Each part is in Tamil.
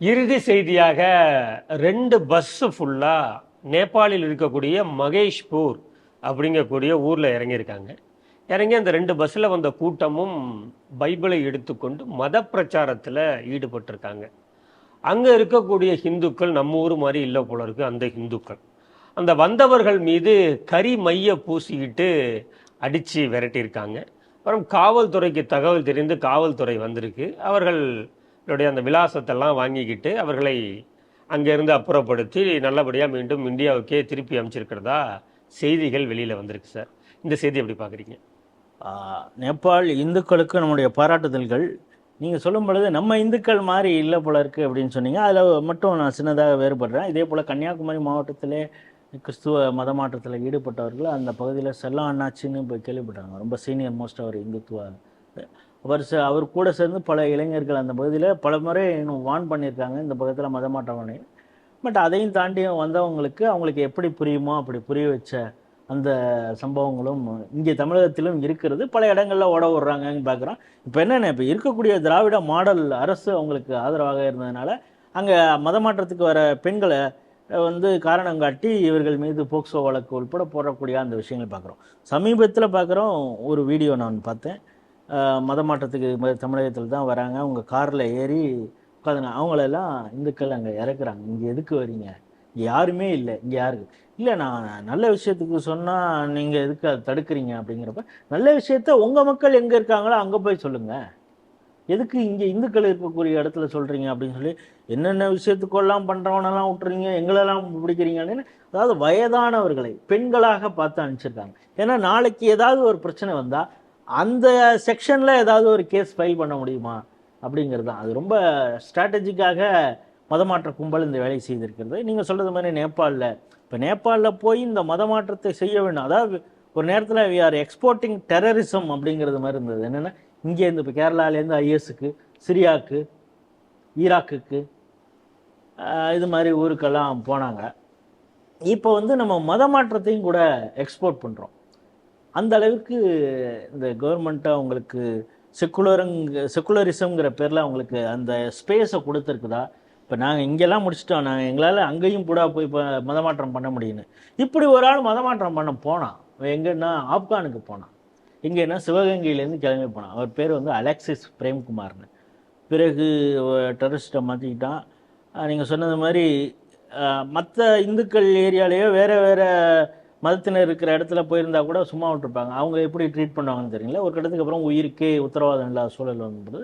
இறுதி செய்தியாக ரெண்டு பஸ்ஸு ஃபுல்லாக நேபாளில் இருக்கக்கூடிய மகேஷ்பூர் அப்படிங்கக்கூடிய ஊரில் இறங்கியிருக்காங்க. இறங்கி அந்த ரெண்டு பஸ்ஸில் வந்த கூட்டமும் பைபிளை எடுத்துக்கொண்டு மத பிரச்சாரத்தில் ஈடுபட்டிருக்காங்க. அங்கே இருக்கக்கூடிய ஹிந்துக்கள் நம்ம ஊர் மாதிரி இல்லை போல இருக்கு அந்த ஹிந்துக்கள். அந்த வந்தவர்கள் மீது கறி மைய பூசிக்கிட்டு அடித்து விரட்டியிருக்காங்க. அப்புறம் காவல்துறைக்கு தகவல் தெரிந்து காவல்துறை வந்திருக்கு. அவர்கள் அவர்களுடைய அந்த விலாசத்தெல்லாம் வாங்கிக்கிட்டு அவர்களை அங்கேருந்து அப்புறப்படுத்தி நல்லபடியாக மீண்டும் இந்தியாவுக்கே திருப்பி அமைச்சிருக்கிறதா செய்திகள் வெளியில் வந்திருக்கு சார். இந்த செய்தி எப்படி பார்க்குறீங்க? நேபாள் இந்துக்களுக்கு நம்முடைய பாராட்டுதல்கள். நீங்கள் சொல்லும் பொழுது நம்ம இந்துக்கள் மாதிரி இல்லை போல இருக்குது அப்படின்னு சொன்னீங்க. அதில் மட்டும் நான் சின்னதாக வேறுபடுறேன். இதே போல் கன்னியாகுமரி மாவட்டத்திலே கிறிஸ்துவ மத மாற்றத்தில் ஈடுபட்டவர்கள் அந்த பகுதியில் செல்லா அண்ணாச்சின்னு இப்போ கேள்விப்பட்டாங்க ரொம்ப சீனியர் மோஸ்ட் அவர் இந்துத்துவ அவர் ச அவர் கூட சேர்ந்து பல இளைஞர்கள் அந்த பகுதியில் பல முறை இன்னும் வான் பண்ணியிருக்காங்க. இந்த பக்கத்தில் மத பட் அதையும் தாண்டி வந்தவங்களுக்கு அவங்களுக்கு எப்படி புரியுமோ அப்படி புரிய வச்ச அந்த சம்பவங்களும் இங்கே தமிழகத்திலும் இருக்கிறது. பல இடங்களில் ஓட விடுறாங்கன்னு பார்க்குறோம் இப்போ என்னென்ன இப்போ இருக்கக்கூடிய திராவிட மாடல் அரசு அவங்களுக்கு ஆதரவாக இருந்ததுனால அங்கே மதமாற்றத்துக்கு வர பெண்களை வந்து காரணம் காட்டி இவர்கள் மீது போக்சோ வழக்கு உட்பட போடக்கூடிய அந்த விஷயங்கள் பார்க்குறோம் சமீபத்தில் பார்க்குறோம் ஒரு வீடியோ நான் பார்த்தேன். மதமாற்றத்துக்கு மத மாற்றத்துக்கு தமிழகத்தில் தான் வராங்க. அவங்க காரில் ஏறி உட்காந்துங்க அவங்களெல்லாம் இந்துக்கள் அங்கே இறக்குறாங்க. இங்கே எதுக்கு வரீங்க இங்கே யாருமே இல்லை. இங்கே யாருக்கு இல்லை நான் நல்ல விஷயத்துக்கு சொன்னால் நீங்கள் எதுக்கு அதை தடுக்கிறீங்க அப்படிங்கிறப்ப நல்ல விஷயத்த உங்கள் மக்கள் எங்கே இருக்காங்களோ அங்கே போய் சொல்லுங்கள் எதுக்கு இங்கே இந்துக்கள் இருக்கக்கூடிய இடத்துல சொல்கிறீங்க அப்படின்னு சொல்லி என்னென்ன விஷயத்துக்கெல்லாம் பண்ணுறவனெல்லாம் விட்டுறீங்க? எங்களெல்லாம் பிடிக்கிறீங்கன்னு அதாவது வயதானவர்களை பெண்களாக பார்த்து அனுப்பிச்சிருக்காங்க. ஏன்னா நாளைக்கு ஏதாவது ஒரு பிரச்சனை வந்தால் அந்த செக்ஷனில் ஏதாவது ஒரு கேஸ் ஃபைல் பண்ண முடியுமா? அப்படிங்கிறது தான். அது ரொம்ப ஸ்ட்ராட்டஜிக்காக மதமாற்ற கும்பல் இந்த வேலையை செய்திருக்கிறது. நீங்கள் சொல்கிறது மாதிரி நேபாளில். இப்போ நேபாளில் போய் இந்த மதமாற்றத்தை செய்ய வேண்டும் அதாவது ஒரு நேரத்தில் வி ஆர் எக்ஸ்போர்ட்டிங் டெரரிசம் அப்படிங்கிறது மாதிரி இருந்தது. என்னென்னா இங்கேருந்து இப்போ கேரளாலேருந்து ஐஎஸ்க்கு சிரியாவுக்கு ஈராக்குக்கு இது மாதிரி ஊருக்கெல்லாம் போனாங்க. இப்போ வந்து நம்ம மதமாற்றத்தையும் கூட எக்ஸ்போர்ட் பண்ணுறோம் அந்த அளவுக்கு இந்த கவர்மெண்ட்டை அவங்களுக்கு செக்குலருங்க செக்குலரிசம்ங்கிற பேரில் அவங்களுக்கு அந்த ஸ்பேஸை கொடுத்துருக்குதா? இப்போ நாங்கள் இங்கெல்லாம் முடிச்சிட்டோம். நாங்கள் எங்களால் அங்கேயும் கூட போய் இப்போ மதமாற்றம் பண்ண முடியும்னு. இப்படி ஒரு ஆள் மதமாற்றம் பண்ண போனான் எங்கன்னா ஆப்கானுக்கு போனான் எங்கன்னா சிவகங்கையிலேருந்து கிளம்பி போனான் அவர் பேர் வந்து அலெக்சிஸ் பிரேம்குமார்னு. பிறகு டெரரிஸ்ட்டை மாற்றிக்கிட்டான் நீங்கள் சொன்னது மாதிரி மற்ற இந்துக்கள் ஏரியாலேயோ வேறு வேறு மதத்தினர் இருக்கிற இடத்துல போயிருந்தா கூட சும்மா விட்டுருப்பாங்க. அவங்க எப்படி ட்ரீட் பண்ணுவாங்கன்னு தெரியல. ஒரு கட்டத்துக்கு அப்புறம் உயிருக்கே உத்தரவாதம் இல்லாத சூழல் வந்தபோது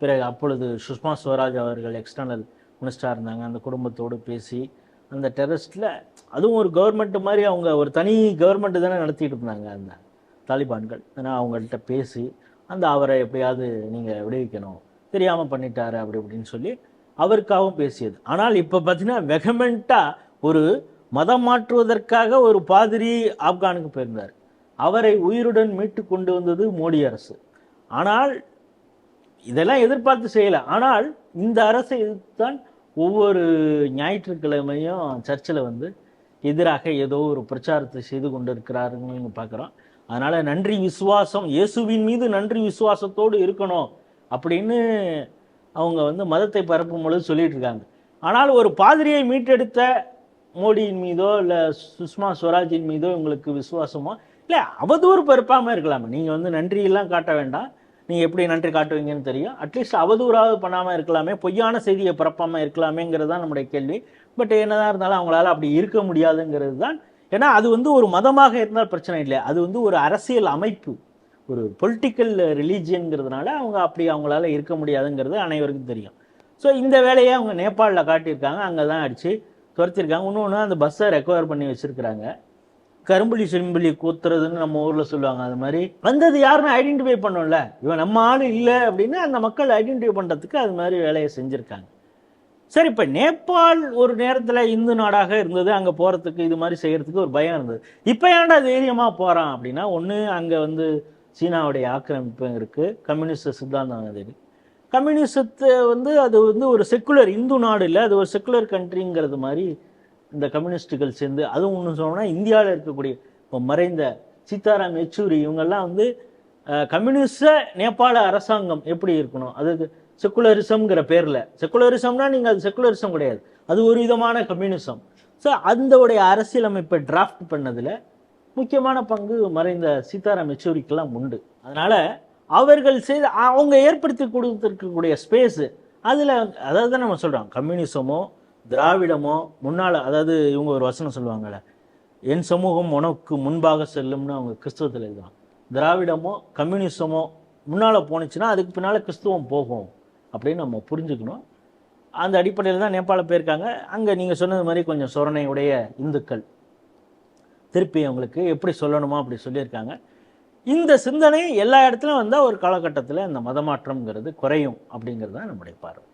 பிறகு அப்பொழுது சுஷ்மா ஸ்வராஜ் அவர்கள் எக்ஸ்டர்னல் மினிஸ்டராக இருந்தாங்க. அந்த குடும்பத்தோடு பேசி அந்த டெரரிஸ்டில் அதுவும் ஒரு கவர்மெண்ட் மாதிரி அவங்க ஒரு தனி கவர்மெண்ட்டு தானே நடத்திட்டு இருந்தாங்க அந்த தாலிபான்கள். ஏன்னா அவங்கள்ட்ட பேசி அந்த அவரை எப்படியாவது நீங்கள் விடுவிக்கணும். தெரியாமல் பண்ணிட்டாரு அப்படி இப்படின்னு சொல்லி அவருக்காகவும் பேசியது. ஆனால் இப்போ பார்த்தீங்கன்னா வெகமெண்ட்டாக ஒரு மதம் மாற்றுவதற்காக ஒரு பாதிரி ஆப்கானுக்கு போயிருந்தார். அவரை உயிருடன் மீட்டு கொண்டு வந்தது மோடி அரசு. ஆனால் இதெல்லாம் எதிர்பார்த்து செய்யலை. ஆனால் இந்த அரசை எதிர்த்துதான் ஒவ்வொரு ஞாயிற்றுக்கிழமையும் சர்ச்சில் வந்து எதிராக ஏதோ ஒரு பிரச்சாரத்தை செய்து கொண்டிருக்கிறாருன்னு பார்க்குறோம். அதனால் நன்றி விசுவாசம் இயேசுவின் மீது நன்றி விசுவாசத்தோடு இருக்கணும் அப்படின்னு அவங்க வந்து மதத்தை பரப்பும் பொழுது சொல்லிட்டு இருக்காங்க. ஆனால் ஒரு பாதிரியை மீட்டெடுத்த மோடியின் மீதோ இல்லை சுஷ்மா ஸ்வராஜின் மீதோ உங்களுக்கு விசுவாசமோ? இல்லை அவதூறு பெருப்பாமல் இருக்கலாமே. நீங்கள் வந்து நன்றியெல்லாம் காட்ட வேண்டாம். நீங்கள் எப்படி நன்றி காட்டுவீங்கன்னு தெரியும். அட்லீஸ்ட் அவதூறாவது பண்ணாமல் இருக்கலாமே. பொய்யான செய்தியை பரப்பாமல் இருக்கலாமேங்கிறது தான் நம்முடைய கேள்வி. பட் என்னதான் இருந்தாலும் அவங்களால அப்படி இருக்க முடியாதுங்கிறது தான் ஏன்னா அது வந்து ஒரு மதமாக இருந்தால் பிரச்சனை இல்லை அது வந்து ஒரு அரசியல் அமைப்பு. ஒரு பொலிட்டிக்கல் ரிலீஜியன்கிறதுனால அவங்க அப்படி அவங்களால இருக்க முடியாதுங்கிறது அனைவருக்கும் தெரியும். ஸோ இந்த வேலையை அவங்க நேபாளில் காட்டியிருக்காங்க. அங்கே தான் அடித்து துரத்திருக்காங்க. இன்னொன்று அந்த பஸ்ஸை ரெக்கவர் பண்ணி வச்சுருக்கிறாங்க. கரும்புலி செம்புலி கூத்துறதுன்னு நம்ம ஊரில் சொல்லுவாங்க. அது மாதிரி வந்தது யாருன்னு ஐடென்டிஃபை பண்ணோம்ல. இவன் நம்ம ஆள் இல்லை அப்படின்னு அந்த மக்கள் ஐடென்டிஃபை பண்ணுறதுக்கு அது மாதிரி வேலையை செஞ்சுருக்காங்க. சரி இப்போ நேபாள் ஒரு நேரத்தில் இந்து நாடாக இருந்தது. அங்கே போகிறதுக்கு இது மாதிரி செய்கிறதுக்கு ஒரு பயம் இருந்தது. இப்போ ஏன்டா தைரியமாக போகிறான் அப்படின்னா ஒன்று அங்கே வந்து சீனாவுடைய ஆக்கிரமிப்பு இருக்குது கம்யூனிஸ்ட் சித்தாந்தம் இருக்குது கம்யூனிசத்தை வந்து அது வந்து ஒரு செக்குலர் இந்து நாடு இல்லை அது ஒரு செக்குலர் கண்ட்ரிங்கிறது மாதிரி இந்த கம்யூனிஸ்ட்டுகள் சேர்ந்து அதுவும் ஒன்று சொன்னோம்னா இந்தியாவில் இருக்கக்கூடிய இப்போ மறைந்த சீதாராம் யெச்சூரி இவங்கெல்லாம் வந்து கம்யூனிஸ்ட நேபாள அரசாங்கம் எப்படி இருக்கணும்? அதுக்கு செக்குலரிசம்ங்கிற பேரில். செக்குலரிசம்னா நீங்கள் அது செக்குலரிசம் கிடையாது. அது ஒரு விதமான கம்யூனிசம். ஸோ அந்தவுடைய அரசியலமைப்பை டிராஃப்ட் பண்ணதில் முக்கியமான பங்கு மறைந்த சீதாராம் யெச்சூரிக்கெல்லாம் உண்டு. அதனால் அவர்கள் செய்த அவங்க ஏற்படுத்தி கொடுத்துருக்கக்கூடிய ஸ்பேஸு அதில் அதாவது தான் நம்ம சொல்கிறோம் கம்யூனிசமோ திராவிடமோ முன்னால் அதாவது இவங்க ஒரு வசனம் சொல்லுவாங்கள்ல என் சமூகம் உனக்கு முன்பாக செல்லும்னு அவங்க கிறிஸ்துவத்தில் எழுதுவாங்க. திராவிடமோ கம்யூனிசமோ முன்னால் போணுச்சுன்னா அதுக்கு பின்னால் கிறிஸ்துவம் போகும். அப்படின்னு நம்ம புரிஞ்சுக்கணும். அந்த அடிப்படையில் தான் நேபாளம் போயிருக்காங்க. அங்கே நீங்கள் சொன்னது மாதிரி கொஞ்சம் சொரணையுடைய இந்துக்கள் திருப்பி அவங்களுக்கு எப்படி சொல்லணுமோ அப்படி சொல்லியிருக்காங்க. இந்த சிந்தனை எல்லா இடத்துலையும் வந்தால் ஒரு காலகட்டத்தில் இந்த மதமாற்றம்ங்கிறது குறையும் அப்படிங்கிறது தான் நம்முடைய பார்வை.